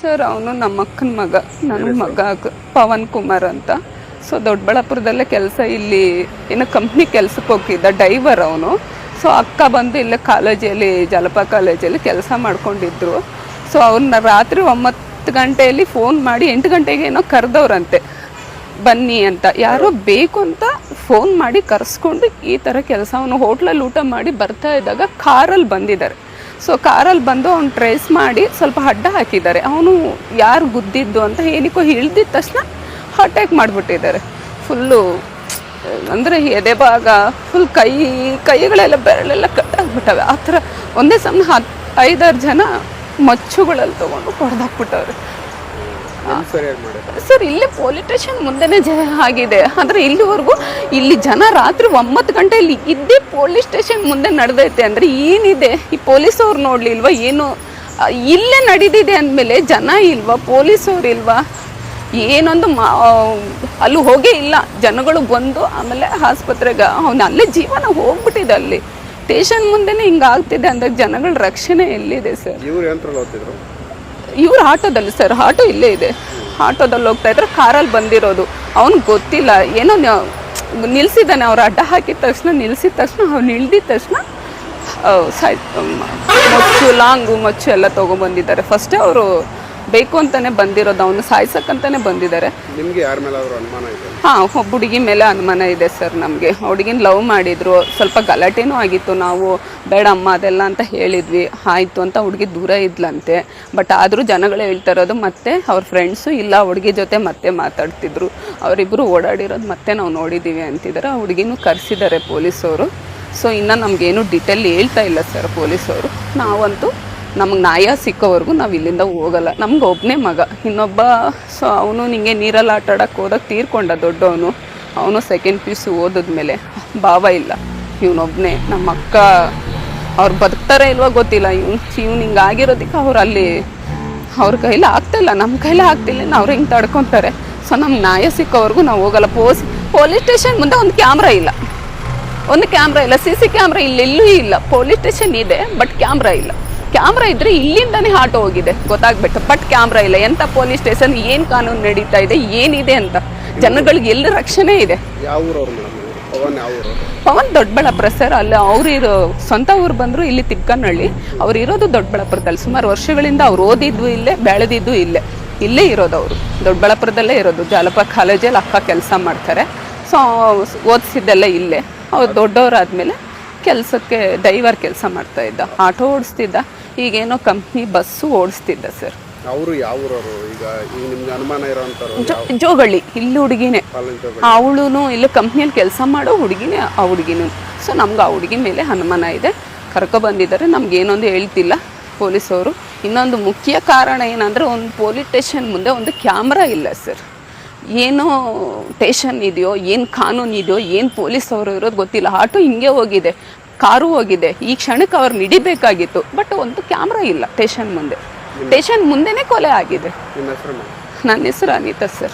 Sir ಅವನು ನಮ್ಮ ಅಕ್ಕನ ಮಗ ನನ್ನ ಮಗ ಪವನ್ ಕುಮಾರ್ ಅಂತ. ಸೊ ದೊಡ್ಡಬಳ್ಳಾಪುರದಲ್ಲೇ ಕೆಲಸ ಇಲ್ಲಿ ಏನೋ ಕಂಪ್ನಿ ಕೆಲಸಕ್ಕೆ ಹೋಗಿದ್ದ ಡೈವರ್ ಅವನು. ಸೊ ಅಕ್ಕ ಬಂದು ಇಲ್ಲೇ ಕಾಲೇಜಲ್ಲಿ ಜಲಪ ಕಾಲೇಜಲ್ಲಿ ಕೆಲಸ ಮಾಡ್ಕೊಂಡಿದ್ರು. ಸೊ ಅವ್ರನ್ನ ರಾತ್ರಿ ಒಂಬತ್ತು ಗಂಟೆಯಲ್ಲಿ ಫೋನ್ ಮಾಡಿ ಎಂಟು ಗಂಟೆಗೆ ಏನೋ ಕರೆದವ್ರಂತೆ. ಬನ್ನಿ ಅಂತ. ಯಾರೋ ಬೇಕು ಅಂತ ಫೋನ್ ಮಾಡಿ ಕರೆಸ್ಕೊಂಡು ಈ ಥರ ಕೆಲಸ ಅವನು ಹೋಟ್ಲಲ್ಲಿ ಊಟ ಮಾಡಿ ಬರ್ತಾ ಇದ್ದಾಗ ಕಾರಲ್ಲಿ ಬಂದಿದ್ದಾರೆ. ಸೊ ಕಾರಲ್ಲಿ ಬಂದು ಅವ್ನು ಟ್ರೇಸ್ ಮಾಡಿ ಸ್ವಲ್ಪ ಅಡ್ಡ ಹಾಕಿದ್ದಾರೆ. ಅವನು ಯಾರು ಗುದ್ದಿದ್ದು ಅಂತ ಏನಕ್ಕೋ ಇಳ್ದಿದ ತಕ್ಷಣ ಅಟ್ಯಾಕ್ ಮಾಡಿಬಿಟ್ಟಿದ್ದಾರೆ. ಫುಲ್ಲು ಅಂದರೆ ಎದೆ ಭಾಗ ಫುಲ್ ಕೈ, ಕೈಗಳೆಲ್ಲ ಬೆರಳೆಲ್ಲ ಕಟ್ಟಾಗ್ಬಿಟ್ಟವೆ ಆ ಥರ ಒಂದೇ ಸಮ ಹತ್ತು ಐದಾರು ಜನ ಮಚ್ಚುಗಳಲ್ಲಿ ತೊಗೊಂಡು ಹೊಡೆದಾಕ್ಬಿಟ್ಟವ್ರೆ ಸರ್ ಇಲ್ಲೇ ಪೊಲೀಸ್ ಸ್ಟೇಷನ್ ಮುಂದೆನೇ ಜ ಆಗಿದೆ. ಆದರೆ ಇಲ್ಲಿವರೆಗೂ ಇಲ್ಲಿ ಜನ ರಾತ್ರಿ ಒಂಬತ್ತು ಗಂಟೆಯಲ್ಲಿ ಇದ್ದೇ ಪೊಲೀಸ್ ಸ್ಟೇಷನ್ ಮುಂದೆ ನಡೆದೈತೆ. ಅಂದರೆ ಏನಿದೆ? ಈ ಪೊಲೀಸ್ ಅವ್ರು ನೋಡ್ಲಿಲ್ವಾ? ಏನು? ಇಲ್ಲೇ ನಡೆದಿದೆ ಅಂದಮೇಲೆ ಜನ ಇಲ್ವಾ? ಪೊಲೀಸವ್ರು ಇಲ್ವಾ? ಏನೊಂದು ಮಾ ಅಲ್ಲಿ ಹೋಗೇ ಇಲ್ಲ. ಜನಗಳು ಬಂದು ಆಮೇಲೆ ಆಸ್ಪತ್ರೆಗೆ ಅವ್ನು ಅಲ್ಲೇ ಜೀವನ ಹೋಗ್ಬಿಟ್ಟಿದೆ ಅಲ್ಲಿ. ಸ್ಟೇಷನ್ ಮುಂದೆನೇ ಹಿಂಗಾಗ್ತಿದೆ ಅಂದಾಗ ಜನಗಳ ರಕ್ಷಣೆ ಎಲ್ಲಿದೆ ಸರ್? ಇವ್ರು ಇವ್ರು ಆಟೋದಲ್ಲಿ ಸರ್, ಆಟೋ ಇಲ್ಲೇ ಇದೆ. ಆಟೋದಲ್ಲಿ ಹೋಗ್ತಾ ಇದ್ರೆ ಕಾರಲ್ಲಿ ಬಂದಿರೋದು. ಅವ್ನಿಗೆ ಗೊತ್ತಿಲ್ಲ, ಏನೋ ನಿಲ್ಸಿದ್ದಾನೆ, ಅವ್ರು ಅಡ್ಡ ಹಾಕಿದ ತಕ್ಷಣ, ನಿಲ್ಸಿದ ತಕ್ಷಣ ಅವ್ನು ಇಳ್ದಿದ ತಕ್ಷಣ ಸೈ ಮೊಚ್ಚು, ಲಾಂಗು ಮಚ್ಚು ಎಲ್ಲ ತೊಗೊಂಬಂದಿದ್ದಾರೆ. ಫಸ್ಟೇ ಅವರು ಬೇಕು ಅಂತಾನೆ ಬಂದಿರೋದು ಅವನು ಸಾಯ್ಸಕ್ಕಂತಾನೆ ಬಂದಿದ್ದಾರೆ. ನಿಮ್ಗೆ ಯಾರ ಮೇಲೆ ಅನುಮಾನ ಇದೆ? ಹಾಂ ಒಬ್ಬ ಹುಡುಗಿ ಮೇಲೆ ಅನುಮಾನ ಇದೆ ಸರ್ ನಮಗೆ. ಹುಡುಗಿನ ಲವ್ ಮಾಡಿದ್ರು ಸ್ವಲ್ಪ ಗಲಾಟೆನೂ ಆಗಿತ್ತು ನಾವು ಬೇಡ ಅಮ್ಮ ಅದೆಲ್ಲ ಅಂತ ಹೇಳಿದ್ವಿ ಆಯಿತು ಅಂತ ಹುಡುಗಿ ದೂರ ಇದ್ಲಂತೆ. ಬಟ್ ಆದರೂ ಜನಗಳು ಹೇಳ್ತಾ ಇರೋದು ಮತ್ತೆ ಅವ್ರ ಫ್ರೆಂಡ್ಸು ಇಲ್ಲ ಹುಡುಗಿ ಜೊತೆ ಮತ್ತೆ ಮಾತಾಡ್ತಿದ್ರು. ಅವರಿಬ್ಬರು ಓಡಾಡಿರೋದು ಮತ್ತೆ ನಾವು ನೋಡಿದ್ದೀವಿ ಅಂತಿದ್ದಾರೆ ಆ ಹುಡುಗಿನೂ ಕರೆಸಿದ್ದಾರೆ ಪೊಲೀಸವರು. ಸೊ ಇನ್ನು ನಮಗೇನು ಡಿಟೇಲ್ ಹೇಳ್ತಾ ಇಲ್ಲ ಸರ್ ಪೊಲೀಸವರು. ನಾವಂತೂ ನಮಗೆ ನ್ಯಾಯ ಸಿಕ್ಕೋವರೆಗೂ ನಾವು ಇಲ್ಲಿಂದ ಹೋಗಲ್ಲ. ನಮ್ಗೆ ಒಬ್ಬನೇ ಮಗ. ಇನ್ನೊಬ್ಬ, ಸೊ ಅವನು ನಿಂಗೆ ನೀರಲ್ಲಿ ಆಟ ಆಡೋಕ್ಕೆ ಹೋದಾಗ ತೀರ್ಕೊಂಡ ದೊಡ್ಡವನು. ಅವನು ಸೆಕೆಂಡ್ ಪಿ ಯು ಸಿ ಓದಿದ್ಮೇಲೆ ಭಾವ ಇಲ್ಲ. ಇವನೊಬ್ಬನೇ ನಮ್ಮ ಅಕ್ಕ ಅವ್ರು ಬದುಕ್ತಾರೆ ಇಲ್ವೋ ಗೊತ್ತಿಲ್ಲ. ಇವ್ನು ಇವ್ನು ಹಿಂಗೆ ಆಗಿರೋದಕ್ಕೆ ಅವ್ರು ಅಲ್ಲಿ, ಅವ್ರ ಕೈಲಿ ಆಗ್ತಾಯಿಲ್ಲ ನಮ್ಮ ಕೈಲಿ ಆಗ್ತಿಲ್ಲ ಅವ್ರು ಹಿಂಗೆ ತಡ್ಕೊತಾರೆ. ಸೊ ನಮ್ಗೆ ನ್ಯಾಯ ಸಿಕ್ಕೋವರೆಗೂ ನಾವು ಹೋಗಲ್ಲ. ಪೋಸ್, ಪೊಲೀಸ್ ಸ್ಟೇಷನ್ ಮುಂದೆ ಒಂದು ಕ್ಯಾಮ್ರಾ ಇಲ್ಲ. ಒಂದು ಕ್ಯಾಮ್ರಾ ಇಲ್ಲ. ಸಿ ಸಿ ಕ್ಯಾಮ್ರಾ ಇಲ್ಲೆಲ್ಲೂ ಇಲ್ಲ. ಪೊಲೀಸ್ ಸ್ಟೇಷನ್ ಇದೆ, ಬಟ್ ಕ್ಯಾಮ್ರಾ ಇಲ್ಲ. ಕ್ಯಾಮ್ರಾ ಇದ್ರೆ ಇಲ್ಲಿಂದಾನೇ ಆಟೋ ಹೋಗಿದೆ. ಗೊತ್ತಾಗ್ಬಿಟ್ಟು. ಬಟ್ ಕ್ಯಾಮ್ರಾ ಇಲ್ಲ. ಎಂತ ಪೊಲೀಸ್ ಸ್ಟೇಷನ್ ಏನು ಕಾನೂನು ನಡೀತಾ ಇದೆ ಏನಿದೆ ಅಂತ. ಜನಗಳಿಗೆ ಎಲ್ಲಿ ರಕ್ಷಣೆ ಇದೆ? ಪವನ್ ದೊಡ್ಡಬಳ್ಳಾಪುರ ಸರ್. ಅಲ್ಲಿ ಅವ್ರು ಇರೋ ಸ್ವಂತ ಊರು ಬಂದರು ಇಲ್ಲಿ ತಿಕ್ಕನಹಳ್ಳಿ ಅವ್ರು ಇರೋದು ದೊಡ್ಡಬಳ್ಳಾಪುರದಲ್ಲಿ. ಸುಮಾರು ವರ್ಷಗಳಿಂದ ಅವ್ರು ಓದಿದ್ದು ಇಲ್ಲೇ ಬೆಳೆದಿದ್ದು ಇಲ್ಲೇ. ಇಲ್ಲೇ ಇರೋದು ಅವರು. ದೊಡ್ಡಬಳ್ಳಾಪುರದಲ್ಲೇ ಇರೋದು. ಜಾಲಪ ಕಾಲೇಜಲ್ಲಿ ಅಕ್ಕ ಕೆಲಸ ಮಾಡ್ತಾರೆ. ಸೊ ಓದಿಸಿದ್ದೆಲ್ಲ ಇಲ್ಲೇ. ಅವ್ರು ದೊಡ್ಡವರಾದ್ಮೇಲೆ ಕೆಲಸಕ್ಕೆ ಡೈವರ್ ಕೆಲಸ ಮಾಡ್ತಾ ಇದ್ದ. ಆಟೋ ಓಡಿಸ್ತಿದ್ದ. ಈಗೇನೋ ಕಂಪ್ನಿ ಬಸ್ಸು ಓಡಿಸ್ತಿದ್ದ ಸರ್. ಅವರು ಯಾವ ಊರವರು? ಈಗ ಈಗ ನಿಮ್ಗೆ ಅನುಮಾನ ಇರೋಂಥವ್ರು ಜೋಗಳ್ಳಿ ಇಲ್ಲಿ ಹುಡುಗಿನೇ. ಅವಳು ಇಲ್ಲಿ ಕಂಪ್ನಿಯಲ್ಲಿ ಕೆಲಸ ಮಾಡೋ ಹುಡುಗಿನೇ ಆ ಹುಡುಗಿನೂ. ಸೊ ನಮ್ಗೆ ಆ ಹುಡುಗಿ ಮೇಲೆ ಅನುಮಾನ ಇದೆ. ಕರ್ಕೊ ಬಂದಿದ್ದಾರೆ. ನಮ್ಗೆ ಏನೊಂದು ಹೇಳ್ತಿಲ್ಲ ಪೊಲೀಸವರು. ಇನ್ನೊಂದು ಮುಖ್ಯ ಕಾರಣ ಏನಂದರೆ ಒಂದು ಪೊಲೀಸ್ ಸ್ಟೇಷನ್ ಮುಂದೆ ಒಂದು ಕ್ಯಾಮ್ರಾ ಇಲ್ಲ ಸರ್. ಏನೋ ಸ್ಟೇಷನ್ ಇದೆಯೋ ಏನು ಕಾನೂನು ಇದೆಯೋ ಏನು ಪೊಲೀಸ್ ಅವರು ಇರೋದು ಗೊತ್ತಿಲ್ಲ. ಆಟೋ ಹಿಂಗೆ ಹೋಗಿದೆ. ಕಾರು ಹೋಗಿದೆ. ಈ ಕ್ಷಣಕ್ಕೆ ಅವ್ರು ಹಿಡಿಬೇಕಾಗಿತ್ತು. ಬಟ್ ಒಂದು ಕ್ಯಾಮ್ರಾ ಇಲ್ಲ. ಸ್ಟೇಷನ್ ಮುಂದೆ. ಸ್ಟೇಷನ್ ಮುಂದೆನೇ ಕೊಲೆ ಆಗಿದೆ. ನನ್ನ ಹೆಸರು ಅನಿತಾ ಸರ್.